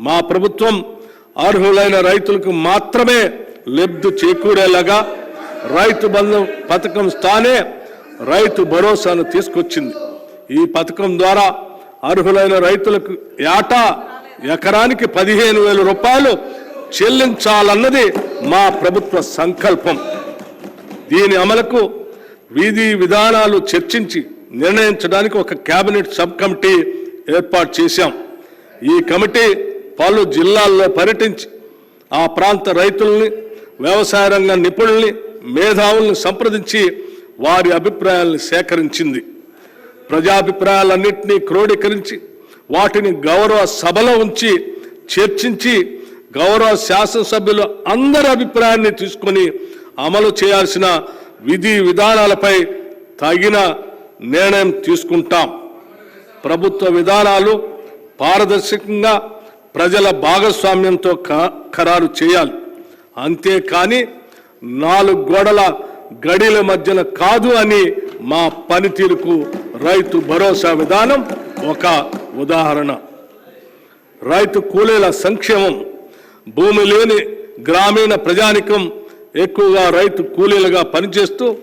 మా ప్రభుత్వం అర్హులైన రైతులకు మాత్రమే లబ్ధి చేకూరేలాగా రైతు బంధు పథకం స్థానే రైతు భరోసాను తీసుకొచ్చింది. ఈ పథకం ద్వారా అర్హులైన రైతులకు ఏటా ఎకరానికి పదిహేను వేల రూపాయలు చెల్లించాలన్నది మా ప్రభుత్వ సంకల్పం. దీని అమలుకు విధి విధానాలు చర్చించి నిర్ణయించడానికి ఒక కేబినెట్ సబ్ కమిటీ ఏర్పాటు చేశాం. ఈ కమిటీ పలు జిల్లాల్లో పర్యటించి ఆ ప్రాంత రైతుల్ని వ్యవసాయ రంగ నిపుణుల్ని మేధావుల్ని సంప్రదించి వారి అభిప్రాయాలను సేకరించింది. ప్రజాభిప్రాయాలన్నింటినీ క్రోడీకరించి వాటిని గౌరవ సభలో ఉంచి చర్చించి గౌరవ శాసనసభ్యులు అందరి అభిప్రాయాన్ని తీసుకొని అమలు చేయాల్సిన విధి విధానాలపై తగిన నిర్ణయం తీసుకుంటాం. ప్రభుత్వ విధానాలు పారదర్శకంగా ప్రజల భాగస్వామ్యంతో క- ఖరారు చేయాలి. అంతేకాని నాలుగు గోడల గడిల మధ్యన కాదు అని మా పనితీరుకు రైతు భరోసా విధానం ఒక ఉదాహరణ. రైతు కూలీల సంక్షేమం భూమి లేని గ్రామీణ ప్రజానికం ఎక్కువగా రైతు కూలీలుగా పనిచేస్తూ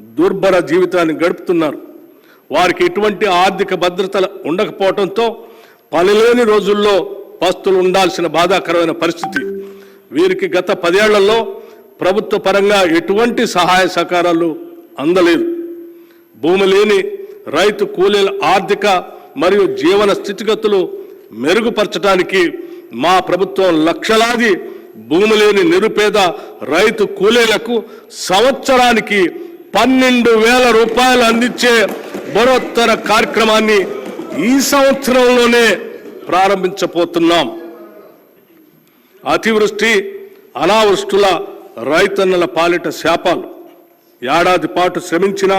దుర్భర జీవితాన్ని గడుపుతున్నారు. వారికి ఎటువంటి ఆర్థిక భద్రత ఉండకపోవడంతో పనిలేని రోజుల్లో పస్తులు ఉండాల్సిన బాధాకరమైన పరిస్థితి. వీరికి గత పదేళ్ళలో ప్రభుత్వ పరంగా ఎటువంటి సహాయ సహకారాలు అందలేదు. భూమి లేని రైతు కూలీల ఆర్థిక మరియు జీవన స్థితిగతులు మెరుగుపరచడానికి మా ప్రభుత్వం లక్షలాది భూమి లేని నిరుపేద రైతు కూలీలకు సంవత్సరానికి పన్నెండు వేల రూపాయలు అందించే బరోత్తర కార్యక్రమాన్ని ఈ సంవత్సరంలోనే ప్రారంభించబోతున్నాం. అతివృష్టి అనావృష్టుల రైతన్నల పాలిట శాపాలు. ఏడాది పాటు శ్రమించిన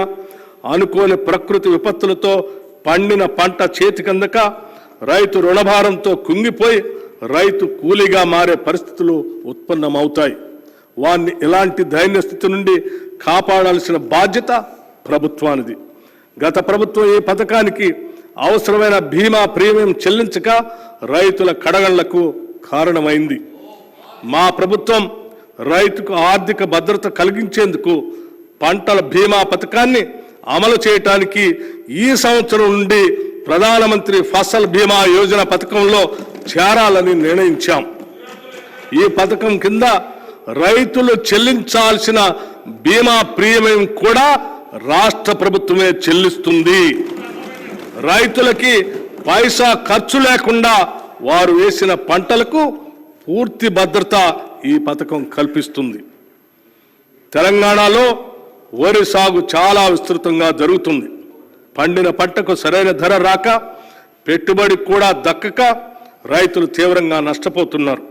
అనుకోని ప్రకృతి విపత్తులతో పండిన పంట చేతికందక రైతు రుణభారంతో కుంగిపోయి రైతు కూలీగా మారే పరిస్థితులు ఉత్పన్నమవుతాయి. వారిని ఇలాంటి దైన్య స్థితి నుండి కాపాడాల్సిన బాధ్యత ప్రభుత్వానిది. గత ప్రభుత్వం ఈ పథకానికి అవసరమైన బీమా ప్రీమియం చెల్లించక రైతుల కడగళ్ళకు కారణమైంది. మా ప్రభుత్వం రైతుకు ఆర్థిక భద్రత కలిగించేందుకు పంటల బీమా పథకాన్ని అమలు చేయటానికి ఈ సంవత్సరం నుండి ప్రధానమంత్రి ఫసల్ బీమా యోజన పథకంలో చేరాలని నిర్ణయించాం. ఈ పథకం కింద రైతులు చెల్లించాల్సిన బీమా ప్రీమియం కూడా రాష్ట్ర ప్రభుత్వమే చెల్లిస్తుంది. రైతులకి పైసా ఖర్చు లేకుండా వారు వేసిన పంటలకు పూర్తి భద్రత ఈ పథకం కల్పిస్తుంది. తెలంగాణలో వరి సాగు చాలా విస్తృతంగా జరుగుతుంది. పండిన పంటకు సరైన ధర రాక పెట్టుబడి కూడా దక్కక రైతులు తీవ్రంగా నష్టపోతున్నారు.